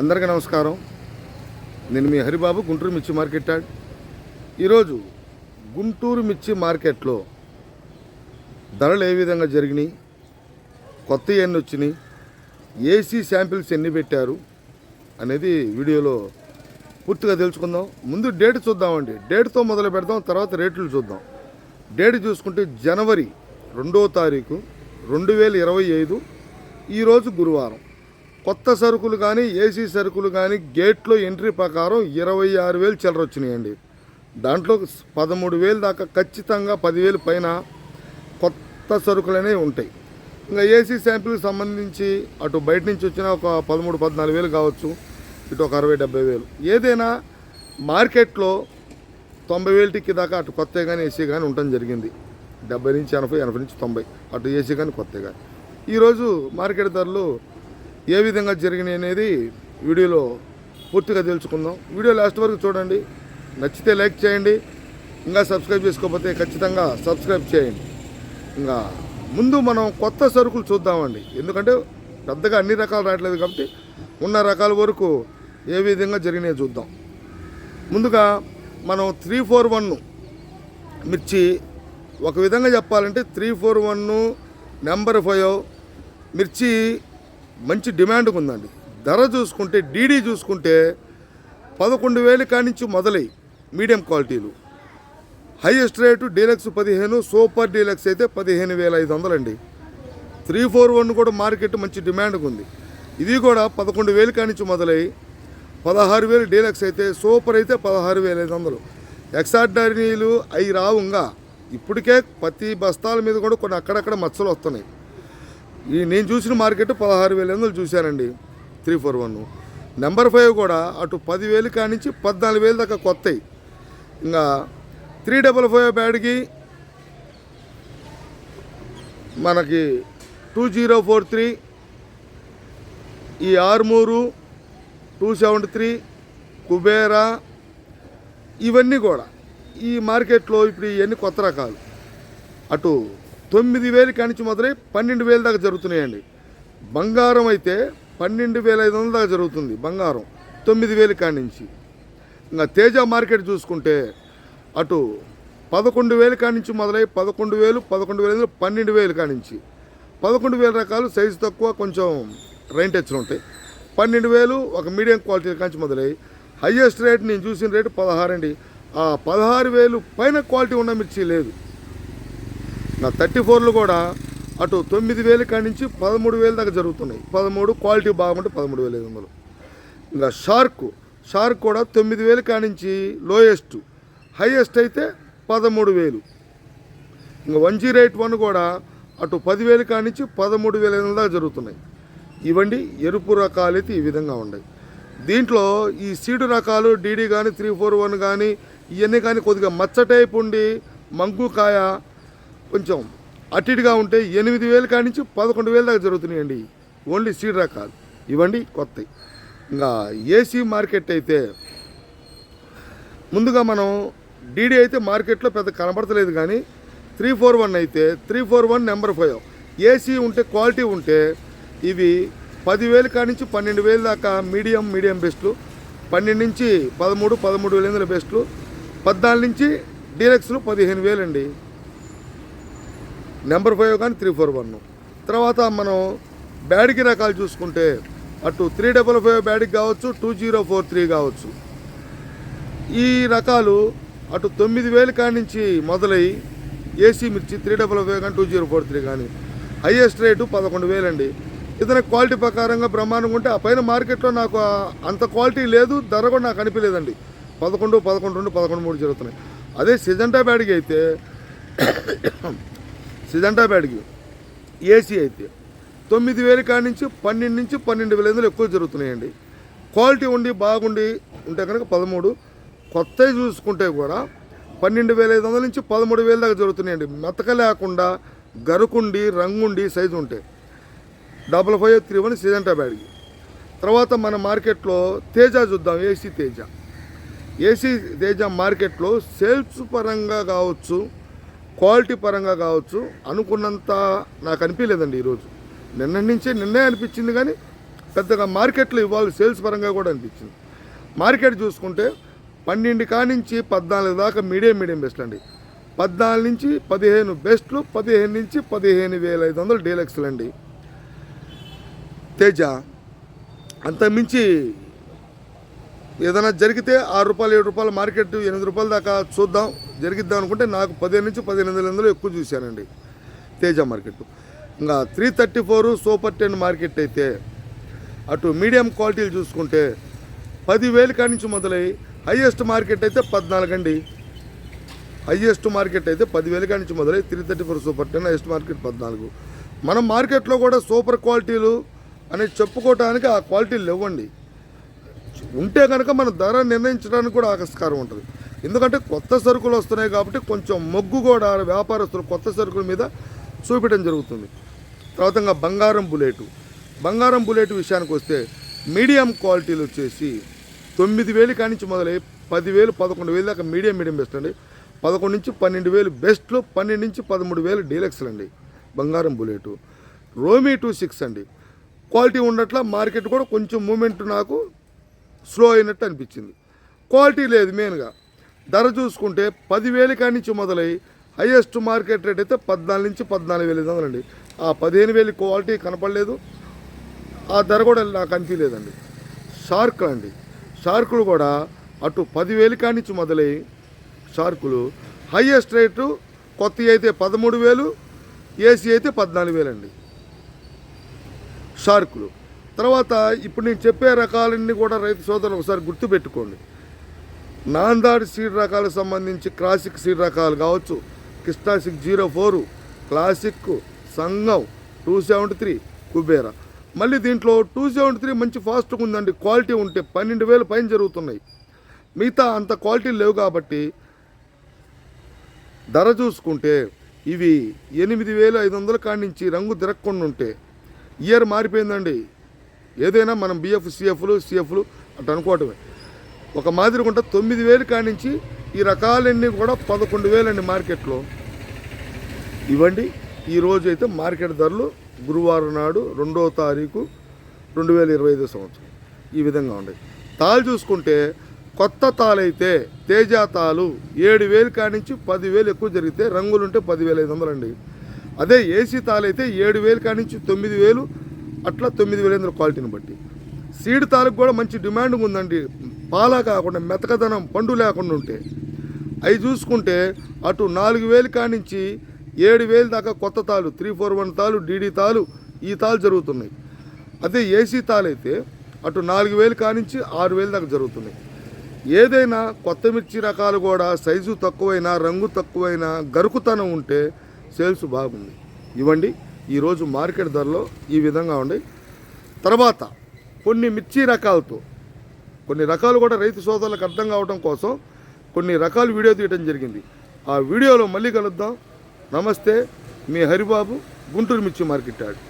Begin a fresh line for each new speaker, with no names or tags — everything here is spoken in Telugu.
అందరికీ నమస్కారం. నేను మీ హరిబాబు గుంటూరు మిర్చి మార్కెట్ యాడ్. ఈరోజు గుంటూరు మిర్చి మార్కెట్లో ధరలు ఏ విధంగా జరిగినాయి కొత్త ఎన్ని వచ్చినాయి ఏసీ శాంపిల్స్ ఎన్ని పెట్టారు అనేది వీడియోలో పూర్తిగా తెలుసుకుందాం. ముందు డేట్ చూద్దామండి. డేట్తో మొదలు పెడదాం తర్వాత రేట్లు చూద్దాం. డేట్ చూసుకుంటే జనవరి రెండో తారీఖు రెండు వేల ఇరవై ఐదు ఈరోజు గురువారం. కొత్త సరుకులు కానీ ఏసీ సరుకులు కానీ గేట్లో ఎంట్రీ ప్రకారం ఇరవై ఆరు వేలు చిల్లర వచ్చినాయండి. దాంట్లో పదమూడు వేలు దాకా ఖచ్చితంగా పదివేలు పైన కొత్త సరుకులు అనేవి ఉంటాయి. ఇంకా ఏసీ శాంపిల్కి సంబంధించి అటు బయట నుంచి వచ్చిన ఒక పదమూడు పద్నాలుగు వేలు కావచ్చు ఇటు ఒక అరవై డెబ్బై వేలు. ఏదైనా మార్కెట్లో తొంభై వేలు టిక్కి దాకా అటు కొత్త కానీ ఏసీ కానీ ఉండటం జరిగింది. డెబ్బై నుంచి ఎనభై ఎనభై నుంచి తొంభై. అటు ఏసీ కానీ కొత్త కానీ ఈరోజు మార్కెట్ ధరలు ఏ విధంగా జరిగినాయి అనేది వీడియోలో పూర్తిగా తెలుసుకుందాం. వీడియో లాస్ట్ వరకు చూడండి. నచ్చితే లైక్ చేయండి. ఇంకా సబ్స్క్రైబ్ చేసుకోకపోతే ఖచ్చితంగా సబ్స్క్రైబ్ చేయండి. ఇంకా ముందు మనం కొత్త సరుకులు చూద్దామండి. ఎందుకంటే పెద్దగా అన్ని రకాలు రావట్లేదు కాబట్టి ఉన్న రకాల వరకు ఏ విధంగా జరిగినాయో చూద్దాం. ముందుగా మనం త్రీ ఫోర్ వన్ మిర్చి ఒక విధంగా చెప్పాలంటే three four one number five మిర్చి మంచి డిమాండ్ ఉందండి. ధర చూసుకుంటే డీడీ చూసుకుంటే పదకొండు వేలు కానించి మొదలై మీడియం క్వాలిటీలు. హైయెస్ట్ రేటు డీలక్స్ పదిహేను సూపర్ డీలక్స్ అయితే పదిహేను వేల ఐదు వందలండి. త్రీ ఫోర్ వన్ కూడా మార్కెట్ మంచి డిమాండ్గా ఉంది. ఇది కూడా పదకొండు వేలు కానించి మొదలై పదహారు వేలు డీలక్స్ అయితే సూపర్ అయితే పదహారు వేల ఐదు వందలు. ఎక్సార్డనీలు అవి రావుగా. ఇప్పటికే ప్రతి బస్తాల మీద కూడా కొన్ని అక్కడక్కడ మచ్చలు వస్తున్నాయి. ఈ నేను చూసిన మార్కెట్ పదహారు వేల ఎనిమిది చూశానండి. Three four one. Number five కూడా అటు పదివేలు కానించి పద్నాలుగు వేలు దాకా కొత్తవి ఇంకా త్రీ డబల్ ఫైవ్ బ్యాడ్కి మనకి టూ జీరో ఫోర్ త్రీ ఈ Armoor two seventy three Kubera ఇవన్నీ కూడా ఈ మార్కెట్లో ఇప్పుడు ఇవన్నీ కొత్త రకాలు. అటు తొమ్మిది వేలు కానించి మొదలై పన్నెండు వేలు దాకా జరుగుతున్నాయండి. బంగారం అయితే పన్నెండు వేల ఐదు వందల దాకా జరుగుతుంది బంగారం తొమ్మిది వేలు కానించి. ఇంకా తేజ మార్కెట్ చూసుకుంటే అటు పదకొండు వేలు కానించి మొదలై పదకొండు వేలు పదకొండు వేలు పన్నెండు వేలు కానించి. పదకొండు వేల రకాలు సైజు తక్కువ కొంచెం రెంట్ టచ్లు ఉంటాయి. పన్నెండు వేలు ఒక మీడియం క్వాలిటీ కాంచి మొదలై హయ్యెస్ట్ రేట్ నేను చూసిన రేటు పదహారు అండి ఆ పదహారు వేలు పైన క్వాలిటీ ఉన్న మిర్చి లేదు. నా థర్టీ ఫోర్లు కూడా అటు తొమ్మిది వేలు కాడి నుంచి పదమూడు వేలు దాకా జరుగుతున్నాయి. పదమూడు క్వాలిటీ బాగుంటే పదమూడు వేల ఐదు వందలు. ఇంకా షార్క్ షార్క్ కూడా తొమ్మిది వేలు కాడి నుంచి లోయెస్ట్ హైయెస్ట్ అయితే పదమూడు వేలు. ఇంకా వన్ జీరో ఎయిట్ వన్ కూడా అటు పదివేలు కాడి నుంచి పదమూడు వేల ఐదు వందల దాకా జరుగుతున్నాయి. ఇవండి ఎరుపు రకాలు అయితే ఈ విధంగా ఉన్నాయి. దీంట్లో ఈ సీడు రకాలు డీడీ కానీ త్రీ ఫోర్ వన్ కానీ ఇవన్నీ కానీ కొద్దిగా మచ్చ టైప్ ఉండి మంకుకాయ కొంచెం అటు ఇటుగా ఉంటే ఎనిమిది వేలు కాడి నుంచి పదకొండు వేలు దాకా జరుగుతున్నాయండి. ఓన్లీ సీడ్ రకాలు. ఇవ్వండి కొత్తవి ఇంకా ఏసీ మార్కెట్ అయితే ముందుగా మనం డీడీ అయితే మార్కెట్లో పెద్ద కనబడతలేదు కానీ త్రీ ఫోర్ వన్ అయితే three four one number five. AC ఉంటే క్వాలిటీ ఉంటే ఇవి పదివేలు కాడి నుంచి పన్నెండు వేలు దాకా మీడియం మీడియం బెస్ట్లు. పన్నెండు నుంచి పదమూడు పదమూడు వేల ఎనిమిది బెస్ట్లు. పద్నాలుగు నుంచి డీలక్స్లు పదిహేను వేలండి. నెంబర్ ఫైవ్ కానీ త్రీ ఫోర్ వన్. తర్వాత మనం బ్యాడ్కి రకాలు చూసుకుంటే అటు త్రీ డబల్ ఫైవ్ బ్యాడ్కి కావచ్చు టూ జీరో ఫోర్ త్రీ కావచ్చు. ఈ రకాలు అటు తొమ్మిది వేలు కాడి నుంచి మొదలై ఏసీ మిర్చి త్రీ డబల్ ఫైవ్ కానీ టూ జీరో ఫోర్ త్రీ కానీ. హైయెస్ట్ రేటు పదకొండు వేలండి. ఇతని క్వాలిటీ ప్రకారంగా బ్రహ్మాండంగా ఉంటే ఆ పైన మార్కెట్లో నాకు అంత క్వాలిటీ లేదు ధర కూడా నాకు అనిపించలేదండి. పదకొండు పదకొండు రెండు పదకొండు మూడు జరుగుతున్నాయి. అదే సిజంటా బ్యాడ్కి అయితే సిజంటా బ్యాడ్కి ఏసీ అయితే తొమ్మిది వేల కాడి నుంచి పన్నెండు నుంచి పన్నెండు వేల ఐదులు ఎక్కువ జరుగుతున్నాయండి. క్వాలిటీ ఉండి బాగుండి ఉంటే కనుక పదమూడు. కొత్తవి చూసుకుంటే కూడా పన్నెండు వేల ఐదు వందల నుంచి పదమూడు వేల దాకా జరుగుతున్నాయండి. మెతక లేకుండా గరుకుండి రంగుండి సైజు ఉంటాయి. Double five three one Syngenta బ్యాడ్కి తర్వాత మన మార్కెట్లో తేజ చూద్దాం. ఏసీ తేజ. ఏసీ తేజ మార్కెట్లో సేల్స్ పరంగా కావచ్చు క్వాలిటీ పరంగా కావచ్చు అనుకున్నంత నాకు అనిపించలేదండి ఈరోజు. నిన్న నుంచే నిన్నే అనిపించింది కానీ పెద్దగా మార్కెట్లో ఇవ్వాలి సేల్స్ పరంగా కూడా అనిపించింది. మార్కెట్ చూసుకుంటే పన్నెండు కానించి పద్నాలుగు దాకా మీడియం మీడియం బెస్ట్ అండి. పద్నాలుగు నుంచి పదిహేను బెస్ట్లు పదిహేను నుంచి పదిహేను వేల ఐదు వందలు డీలక్స్లు అండి. తేజ అంతకుమించి ఏదైనా జరిగితే ఆరు రూపాయలు ఏడు రూపాయల మార్కెట్ ఎనిమిది రూపాయల దాకా చూద్దాం జరిగిద్దాం అనుకుంటే నాకు పదిహేను నుంచి పదిహేను వందల వందలు ఎక్కువ చూశానండి తేజ మార్కెట్. ఇంకా three thirty four super ten market అయితే అటు మీడియం క్వాలిటీలు చూసుకుంటే పదివేల కాడి నుంచి మొదలై హైయెస్ట్ మార్కెట్ అయితే పద్నాలుగు అండి. హైయెస్ట్ మార్కెట్ అయితే పదివేల కాడి నుంచి మొదలై three thirty four super ten highest market పద్నాలుగు. మనం మార్కెట్లో కూడా సూపర్ క్వాలిటీలు అనేది చెప్పుకోవటానికి ఆ క్వాలిటీలు ఇవ్వండి ఉంటే కనుక మన ధర నిర్ణయించడానికి కూడా ఆస్కారం ఉంటుంది. ఎందుకంటే కొత్త సరుకులు వస్తున్నాయి కాబట్టి కొంచెం మొగ్గు కూడా వ్యాపారస్తులు కొత్త సరుకుల మీద చూపించడం జరుగుతుంది. తర్వాత బంగారం బుల్లెట్ బంగారం బుల్లెట్ విషయానికి వస్తే మీడియం క్వాలిటీలు వచ్చేసి తొమ్మిది వేలు కానించి మొదలై పదివేలు పదకొండు వేలు దాకా మీడియం మీడియం బెస్ట్ అండి. పదకొండు నుంచి పన్నెండు వేలు బెస్ట్లో పన్నెండు నుంచి పదమూడు వేలు డీలక్స్లు అండి బంగారం బుల్లెట్ రోమీ టూ సిక్స్ అండి. క్వాలిటీ ఉండట్ల మార్కెట్ కూడా కొంచెం మూమెంట్ నాకు స్లో అయినట్టు అనిపించింది. క్వాలిటీ లేదు మెయిన్గా. ధర చూసుకుంటే పదివేలు కాడి నుంచి మొదలై హైయెస్ట్ మార్కెట్ రేట్ అయితే పద్నాలుగు నుంచి పద్నాలుగు వేలు ఐదు ఆ పదిహేను వేలు క్వాలిటీ కనపడలేదు. ఆ ధర కూడా నాకు అనిపించలేదండి. షార్కులు అండి. షార్కులు కూడా అటు పదివేలు కాడి నుంచి మొదలై షార్కులు. హైయెస్ట్ రేటు కొత్త అయితే పదమూడు వేలు ఏసీ అయితే పద్నాలుగు వేలండి. షార్కులు. తర్వాత ఇప్పుడు నేను చెప్పే రకాలన్నీ కూడా రైతు సోదరులు ఒకసారి గుర్తుపెట్టుకోండి. నాందాడి సీడ్ రకాలకు సంబంధించి క్లాసిక్ సీడ్ రకాలు కావచ్చు. కిస్టాసిక్ six zero four classic Sangam two seventy three Kubera. మళ్ళీ దీంట్లో టూ సెవెంటీ త్రీ మంచి ఫాస్ట్గా ఉందండి. క్వాలిటీ ఉంటే పన్నెండు వేలు పైన జరుగుతున్నాయి. మిగతా అంత క్వాలిటీ లేవు కాబట్టి ధర చూసుకుంటే ఇవి ఎనిమిది వేలు ఐదు వందల కాడి నుంచి రంగు తిరగకుండా ఉంటే ఇయర్ మారిపోయిందండి. ఏదైనా మనం బిఎఫ్ సిఎఫ్లు సిఎఫ్లు అంటే అనుకోవటమే. ఒక మాదిరిగా ఉంటే తొమ్మిది వేలు కానించి నుంచి ఈ రకాలన్నీ కూడా పదకొండు వేలండి మార్కెట్లో. ఇవ్వండి ఈరోజు అయితే మార్కెట్ ధరలు గురువారం నాడు రెండో తారీఖు రెండు వేల ఇరవై ఐదు సంవత్సరం. ఈ విధంగా ఉన్నాయి. తాళ్ళు చూసుకుంటే కొత్త తాళైతే తేజ తాలు ఏడు వేలు కానించి పదివేలు ఎక్కువ జరిగితే రంగులుంటే పదివేల ఐదు వందలండి. అదే ఏసీ తాళైతే ఏడు వేలు కానించి నుంచి తొమ్మిది వేలు అట్లా తొమ్మిది వేల ఎనిమిది క్వాలిటీని బట్టి. సీడ్ తాలూకు కూడా మంచి డిమాండ్ ఉందండి. పాలా కాకుండా మెతకదనం పండు లేకుండా ఉంటే. అవి చూసుకుంటే అటు నాలుగు వేలు కానించి ఏడు వేలు దాకా కొత్త తాలు త్రీ ఫోర్ వన్ తాలు డీడీ తాలు ఈ తాలు జరుగుతున్నాయి. అదే ఏసీ తాలైతే అటు నాలుగు వేలు కానించి ఆరు వేలు దాకా జరుగుతున్నాయి. ఏదైనా కొత్త మిర్చి రకాలు కూడా సైజు తక్కువైనా రంగు తక్కువైనా గరుకుతనం ఉంటే సేల్స్ బాగుంది. ఇవ్వండి. ఈరోజు మార్కెట్ ధరలో ఈ విధంగా ఉండి తర్వాత కొన్ని మిర్చి రకాలతో కొన్ని రకాలు కూడా రైతు సోదరులకు అర్థం కావడం కోసం కొన్ని రకాలు వీడియో తీయడం జరిగింది. ఆ వీడియోలో మళ్ళీ కలుద్దాం. నమస్తే మీ హరిబాబు గుంటూరు మిర్చి మార్కెట్ యార్డ్.